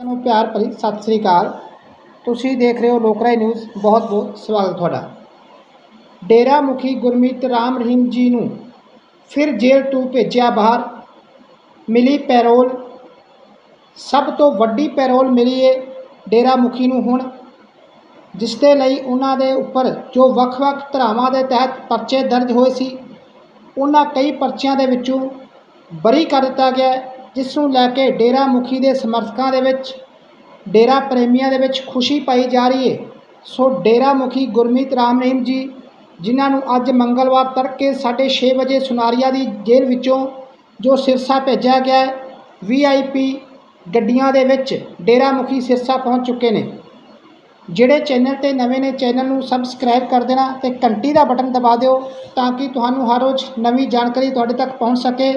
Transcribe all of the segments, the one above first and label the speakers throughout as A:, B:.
A: ਨੂੰ ਪਿਆਰ ਭਰੀ ਸਤਿ ਸ੍ਰੀ ਅਕਾਲ। ਤੁਸੀਂ ਦੇਖ ਰਹੇ ਹੋ ਲੋਕਰਾਏ ਨਿਊਜ਼। ਬਹੁਤ ਬਹੁਤ ਸਵਾਗਤ ਤੁਹਾਡਾ। ਡੇਰਾ ਮੁਖੀ ਗੁਰਮੀਤ ਰਾਮ ਰਹੀਮ ਜੀ ਨੂੰ ਫਿਰ ਜੇਲ੍ਹ ਤੋਂ ਭੇਜਿਆ ਬਾਹਰ। ਮਿਲੀ ਪੈਰੋਲ। ਸਭ ਤੋਂ ਵੱਡੀ ਪੈਰੋਲ ਮਿਲੀ ਏ ਡੇਰਾ ਮੁਖੀ ਨੂੰ ਹੁਣ, ਜਿਸ ਦੇ ਲਈ ਉਹਨਾਂ ਦੇ ਉੱਪਰ ਜੋ ਵੱਖ-ਵੱਖ ਧਾਰਾਵਾਂ ਦੇ ਤਹਿਤ ਪਰਚੇ ਦਰਜ ਹੋਏ ਸੀ, ਉਹਨਾਂ ਕਈ ਪਰਚਿਆਂ ਦੇ ਵਿੱਚੋਂ ਬਰੀ ਕਰ ਦਿੱਤਾ ਗਿਆ ਜਿਸ ਨੂੰ ਲੈ ਕੇ ਡੇਰਾ ਮੁਖੀ ਦੇ ਸਮਰਥਕਾਂ ਦੇ ਵਿੱਚ, ਡੇਰਾ ਪ੍ਰੇਮੀਆਂ ਦੇ ਵਿੱਚ ਖੁਸ਼ੀ ਪਾਈ ਜਾ ਰਹੀ ਹੈ ਸੋ ਡੇਰਾ ਮੁਖੀ ਗੁਰਮੀਤ ਰਾਮ ਰਹੀਮ ਜੀ, ਜਿਨ੍ਹਾਂ ਨੂੰ ਅੱਜ ਮੰਗਲਵਾਰ ਤੜਕੇ 6:30 ਵਜੇ ਸੁਨਾਰੀਆ ਦੀ ਜੇਲ੍ਹ ਵਿੱਚੋਂ ਜੋ ਸਿਰਸਾ ਭੇਜਿਆ ਗਿਆ ਹੈ, ਵੀਆਈਪੀ ਗੱਡੀਆਂ ਦੇ ਵਿੱਚ ਡੇਰਾ ਮੁਖੀ ਸਿਰਸਾ ਪਹੁੰਚ ਚੁੱਕੇ ਨੇ। ਜਿਹੜੇ ਚੈਨਲ ਤੇ ਨਵੇਂ ਨੇ, ਚੈਨਲ ਨੂੰ ਸਬਸਕ੍ਰਾਈਬ ਕਰ ਦੇਣਾ ਤੇ ਘੰਟੀ ਦਾ ਬਟਨ ਦਬਾ ਦਿਓ ਤਾਂ ਕਿ ਤੁਹਾਨੂੰ ਹਰ ਰੋਜ਼ ਨਵੀਂ ਜਾਣਕਾਰੀ ਤੁਹਾਡੇ ਤੱਕ ਪਹੁੰਚ ਸਕੇ।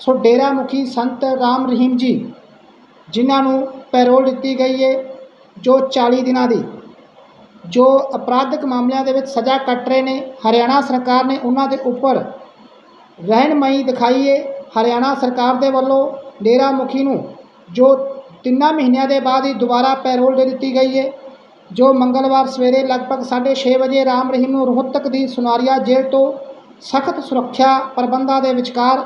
A: ਸੋ ਡੇਰਾ ਮੁਖੀ ਸੰਤ ਰਾਮ ਰਹੀਮ ਜੀ, ਜਿਨ੍ਹਾਂ ਨੂੰ ਪੈਰੋਲ ਦਿੱਤੀ ਗਈ ਹੈ ਜੋ 40 ਦਿਨਾਂ ਦੀ, ਜੋ ਅਪਰਾਧਿਕ ਮਾਮਲਿਆਂ ਦੇ ਵਿੱਚ ਸਜ਼ਾ ਕੱਟ ਰਹੇ ਨੇ, ਹਰਿਆਣਾ ਸਰਕਾਰ ਨੇ ਉਹਨਾਂ ਦੇ ਉੱਪਰ ਰਹਿਣਮਈ ਦਿਖਾਈ ਹੈ ਹਰਿਆਣਾ ਸਰਕਾਰ ਦੇ ਵੱਲੋਂ ਡੇਰਾ ਮੁਖੀ ਨੂੰ, ਜੋ ਤਿੰਨਾਂ ਮਹੀਨਿਆਂ ਦੇ ਬਾਅਦ ਹੀ ਦੁਬਾਰਾ ਪੈਰੋਲ ਦੇ ਦਿੱਤੀ ਗਈ ਹੈ ਜੋ ਮੰਗਲਵਾਰ ਸਵੇਰੇ ਲਗਭਗ 6:30 ਵਜੇ ਰਾਮ ਰਹੀਮ ਨੂੰ ਰੋਹਤਕ ਦੀ ਸੁਨਾਰੀਆ ਜੇਲ੍ਹ ਤੋਂ ਸਖਤ ਸੁਰੱਖਿਆ ਪ੍ਰਬੰਧਾਂ ਦੇ ਵਿਚਕਾਰ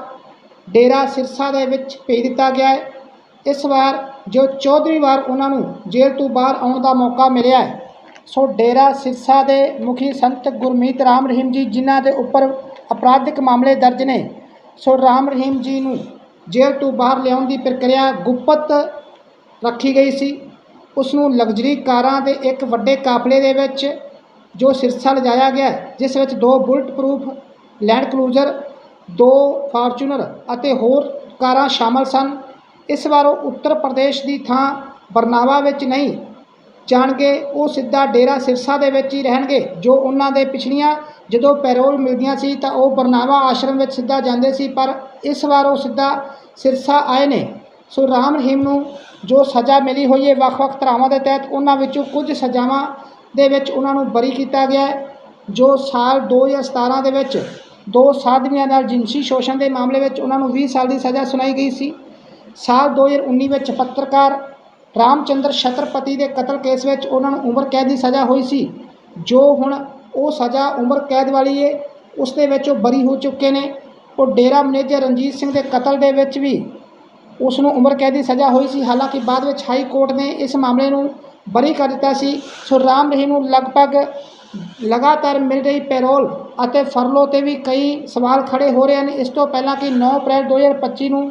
A: ਡੇਰਾ ਸਿਰਸਾ ਦੇ ਵਿੱਚ ਭੇਜ ਦਿੱਤਾ ਗਿਆ ਹੈ। ਇਸ ਵਾਰ ਜੋ ਚੌਧਰੀ ਵਾਰ ਉਹਨਾਂ ਨੂੰ ਜੇਲ੍ਹ ਤੋਂ ਬਾਹਰ ਆਉਣ ਦਾ ਮੌਕਾ ਮਿਲਿਆ ਹੈ, ਸੋ ਡੇਰਾ ਸਿਰਸਾ ਦੇ ਮੁਖੀ ਸੰਤ ਗੁਰਮੀਤ ਰਾਮ ਰਹੀਮ ਜੀ ਜਿਨ੍ਹਾਂ ਦੇ ਉੱਪਰ ਅਪਰਾਧਿਕ ਮਾਮਲੇ ਦਰਜ ਨੇ, ਸੋ ਰਾਮ ਰਹੀਮ ਜੀ ਨੂੰ ਜੇਲ੍ਹ ਤੋਂ ਬਾਹਰ ਲਿਆਉਣ ਦੀ ਪ੍ਰਕਿਰਿਆ ਗੁਪਤ ਰੱਖੀ ਗਈ ਸੀ। ਉਸ ਨੂੰ ਲਗਜ਼ਰੀ ਕਾਰਾਂ ਦੇ ਇੱਕ ਵੱਡੇ ਕਾਫਲੇ ਦੇ ਵਿੱਚ ਜੋ ਸਿਰਸਾ ਲਿਜਾਇਆ ਗਿਆ ਜਿਸ ਵਿੱਚ ਦੋ ਬੁਲਟ ਪ੍ਰੂਫ ਲੈਂਡ ਕਲੂਜ਼ਰ ਦੋ ਫਾਰਚੂਨਰ ਅਤੇ ਹੋਰ ਕਾਰਾਂ ਸ਼ਾਮਲ ਸਨ। ਇਸ ਵਾਰ ਉਹ ਉੱਤਰ ਪ੍ਰਦੇਸ਼ ਦੀ ਥਾਂ ਬਰਨਾਵਾ ਵਿੱਚ ਨਹੀਂ, ਜਾਣਗੇ ਉਹ ਸਿੱਧਾ ਡੇਰਾ ਸਿਰਸਾ ਦੇ ਵਿੱਚ ਹੀ ਰਹਿਣਗੇ, ਜੋ ਉਹਨਾਂ ਦੇ ਪਿਛਲੀਆਂ ਜਦੋਂ ਪੈਰੋਲ ਮਿਲਦੀਆਂ ਸੀ ਤਾਂ ਉਹ ਬਰਨਾਵਾ ਆਸ਼ਰਮ ਵਿੱਚ ਸਿੱਧਾ ਜਾਂਦੇ ਸੀ, ਪਰ ਇਸ ਵਾਰ ਉਹ ਸਿੱਧਾ ਸਿਰਸਾ ਆਏ ਨੇ। ਸੋ ਰਾਮ ਰਹੀਮ ਨੂੰ ਜੋ ਸਜ਼ਾ ਮਿਲੀ ਹੋਈ ਹੈ, ਵੱਖ-ਵੱਖ ਧਰਾਵਾਂ ਦੇ ਤਹਿਤ ਉਹਨਾਂ ਵਿੱਚੋਂ ਕੁਝ ਸਜ਼ਾਵਾਂ ਦੇ ਵਿੱਚ ਉਹਨਾਂ ਨੂੰ ਬਰੀ ਕੀਤਾ ਗਿਆ ਜੋ ਸਾਲ 2017 ਦੇ ਵਿੱਚ ਦੋ ਸਾਧਵੀਆਂ ਨਾਲ ਜਿਨਸੀ ਸ਼ੋਸ਼ਣ ਦੇ ਮਾਮਲੇ ਵਿੱਚ ਉਹਨਾਂ ਨੂੰ 20 ਸਾਲ ਦੀ ਸਜ਼ਾ ਸੁਣਾਈ ਗਈ ਸੀ। ਸਾਲ 2019 ਵਿੱਚ ਪੱਤਰਕਾਰ ਰਾਮਚੰਦਰ ਛਤਰਪਤੀ ਦੇ ਕਤਲ ਕੇਸ ਵਿੱਚ ਉਹਨਾਂ ਨੂੰ ਉਮਰ ਕੈਦ ਦੀ ਸਜ਼ਾ ਹੋਈ ਸੀ। ਜੋ ਹੁਣ ਉਹ ਸਜ਼ਾ ਉਮਰ ਕੈਦ ਵਾਲੀ ਹੈ ਉਸ ਦੇ ਵਿੱਚ ਉਹ ਬਰੀ ਹੋ ਚੁੱਕੇ ਨੇ। ਉਹ ਡੇਰਾ ਮੈਨੇਜਰ ਰਣਜੀਤ ਸਿੰਘ ਦੇ ਕਤਲ ਦੇ ਵਿੱਚ ਵੀ ਉਸ ਨੂੰ ਉਮਰ ਕੈਦ ਦੀ ਸਜ਼ਾ ਹੋਈ ਸੀ। ਹਾਲਾਂਕਿ ਬਾਅਦ ਵਿੱਚ ਹਾਈ ਕੋਰਟ ਨੇ ਇਸ ਮਾਮਲੇ ਨੂੰ ਬਰੀ ਕਰ ਦਿੱਤਾ ਸੀ। ਸੋ ਰਾਮ ਰਹੀਮ ਨੂੰ ਲਗਭਗ ਲਗਾਤਾਰ ਮਿਲ ਰਹੀ ਪੈਰੋਲ ਅਤੇ ਫਰਲੋ ਤੇ ਵੀ ਕਈ ਸਵਾਲ ਖੜੇ ਹੋ ਰਹੇ ਹਨ। ਇਸ ਤੋਂ ਪਹਿਲਾਂ ਕਿ 9 ਅਪ੍ਰੈਲ 2025 ਨੂੰ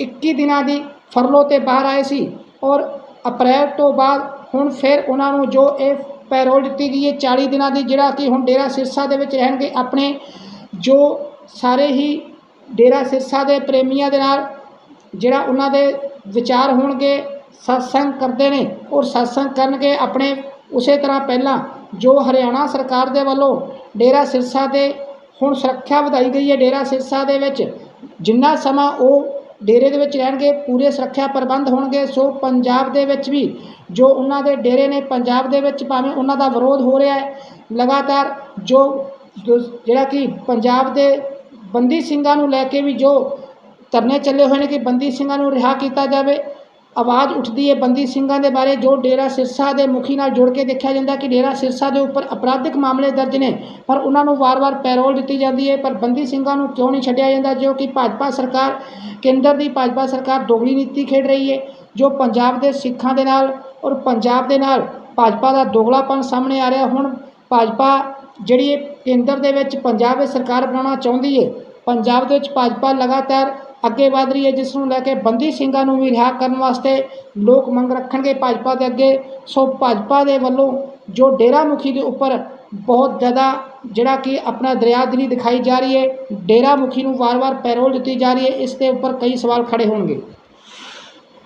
A: 21 ਦਿਨਾਂ ਦੀ ਫਰਲੋ ਤੇ ਬਾਹਰ ਆਏ ਸੀ ਔਰ ਅਪ੍ਰੈਲ ਤੋਂ ਬਾਅਦ ਹੁਣ ਫਿਰ ਉਹਨਾਂ ਨੂੰ ਜੋ ਇਹ ਪੈਰੋਲ ਦਿੱਤੀ ਗਈ ਹੈ 40 ਦਿਨਾਂ ਦੀ, ਜਿਹੜਾ ਕਿ ਹੁਣ ਡੇਰਾ ਸਿਰਸਾ ਦੇ ਵਿੱਚ ਰਹਿਣਗੇ, ਆਪਣੇ ਜੋ ਸਾਰੇ ਹੀ ਡੇਰਾ ਸਿਰਸਾ ਦੇ ਪ੍ਰੇਮੀਆਂ ਦੇ ਨਾਲ ਜਿਹੜਾ ਉਹਨਾਂ ਦੇ ਵਿਚਾਰ ਹੋਣਗੇ, ਸਤਸੰਗ ਕਰਦੇ ਨੇ ਔਰ ਸਤਸੰਗ ਕਰਨਗੇ, ਆਪਣੇ ਉਸੇ ਤਰ੍ਹਾਂ ਪਹਿਲਾਂ ਜੋ ਹਰਿਆਣਾ ਸਰਕਾਰ ਦੇ ਵੱਲੋਂ ਡੇਰਾ ਸਿਰਸਾ ਦੇ ਹੁਣ ਸੁਰੱਖਿਆ ਵਧਾਈ ਗਈ ਹੈ, ਡੇਰਾ ਸਿਰਸਾ ਦੇ ਵਿੱਚ ਜਿੰਨਾ ਸਮਾਂ ਉਹ ਡੇਰੇ ਦੇ ਵਿੱਚ ਰਹਿਣਗੇ, ਪੂਰੇ ਸੁਰੱਖਿਆ ਪ੍ਰਬੰਧ ਹੋਣਗੇ, ਸੋ ਪੰਜਾਬ ਦੇ ਵਿੱਚ ਵੀ ਜੋ ਉਹਨਾਂ ਦੇ ਡੇਰੇ ਨੇ, ਪੰਜਾਬ ਦੇ ਵਿੱਚ ਭਾਵੇਂ ਉਹਨਾਂ ਦਾ ਵਿਰੋਧ ਹੋ ਰਿਹਾ ਹੈ, ਲਗਾਤਾਰ ਜੋ ਜਿਹੜਾ ਕਿ ਪੰਜਾਬ ਦੇ ਬੰਦੀ ਸਿੰਘਾਂ ਨੂੰ ਲੈ ਕੇ ਵੀ ਜੋ ਧਰਨੇ ਚੱਲੇ ਹੋਏ ਨੇ ਕਿ ਬੰਦੀ ਸਿੰਘਾਂ ਨੂੰ ਰਿਹਾ ਕੀਤਾ ਜਾਵੇ ਆਵਾਜ਼ ਉੱਠਦੀ ਹੈ ਬੰਦੀ ਸਿੰਘਾਂ ਦੇ ਬਾਰੇ, ਜੋ ਡੇਰਾ ਸਿਰਸਾ ਦੇ ਮੁਖੀ ਨਾਲ ਜੁੜ ਕੇ ਦੇਖਿਆ ਜਾਂਦਾ ਕਿ ਡੇਰਾ ਸਿਰਸਾ ਦੇ ਉੱਪਰ ਅਪਰਾਧਿਕ ਮਾਮਲੇ ਦਰਜ ਨੇ, ਪਰ ਉਹਨਾਂ ਨੂੰ ਵਾਰ-ਵਾਰ ਪੈਰੋਲ ਦਿੱਤੀ ਜਾਂਦੀ ਹੈ, ਪਰ ਬੰਦੀ ਸਿੰਘਾਂ ਨੂੰ ਕਿਉਂ ਨਹੀਂ ਛੱਡਿਆ ਜਾਂਦਾ, ਜੋ ਕਿ ਭਾਜਪਾ ਸਰਕਾਰ, ਕੇਂਦਰ ਦੀ ਭਾਜਪਾ ਸਰਕਾਰ ਦੋਗਲੀ ਨੀਤੀ ਖੇਡ ਰਹੀ ਹੈ, ਜੋ ਪੰਜਾਬ ਦੇ ਸਿੱਖਾਂ ਦੇ ਨਾਲ ਔਰ ਪੰਜਾਬ ਦੇ ਨਾਲ ਭਾਜਪਾ ਦਾ ਦੋਗਲਾਪਨ ਸਾਹਮਣੇ ਆ ਰਿਹਾ। ਹੁਣ ਭਾਜਪਾ ਜਿਹੜੀ ਇਹ ਕੇਂਦਰ ਦੇ ਵਿੱਚ ਪੰਜਾਬ ਵਿੱਚ ਸਰਕਾਰ ਬਣਾਉਣਾ ਚਾਹੁੰਦੀ ਹੈ, ਪੰਜਾਬ ਦੇ ਵਿੱਚ ਭਾਜਪਾ ਲਗਾਤਾਰ ਅੱਗੇ ਵਧ ਰਹੀ ਹੈ, ਜਿਸ ਨੂੰ ਲੈ ਕੇ ਬੰਦੀ ਸਿੰਘਾਂ ਨੂੰ ਵੀ ਰਿਹਾ ਕਰਨ ਵਾਸਤੇ ਲੋਕ ਮੰਗ ਰੱਖਣਗੇ ਭਾਜਪਾ ਦੇ ਅੱਗੇ। ਸੋ ਭਾਜਪਾ ਦੇ ਵੱਲੋਂ ਜੋ ਡੇਰਾ ਮੁਖੀ ਦੇ ਉੱਪਰ ਬਹੁਤ ਜ਼ਿਆਦਾ ਜਿਹੜਾ ਕਿ ਆਪਣਾ ਦਰਿਆਦਿਲੀ ਦਿਖਾਈ ਜਾ ਰਹੀ ਹੈ ਡੇਰਾ ਮੁਖੀ ਨੂੰ ਵਾਰ-ਵਾਰ ਪੈਰੋਲ ਦਿੱਤੀ ਜਾ ਰਹੀ ਹੈ, ਇਸ ਦੇ ਉੱਪਰ ਕਈ ਸਵਾਲ ਖੜੇ ਹੋਣਗੇ।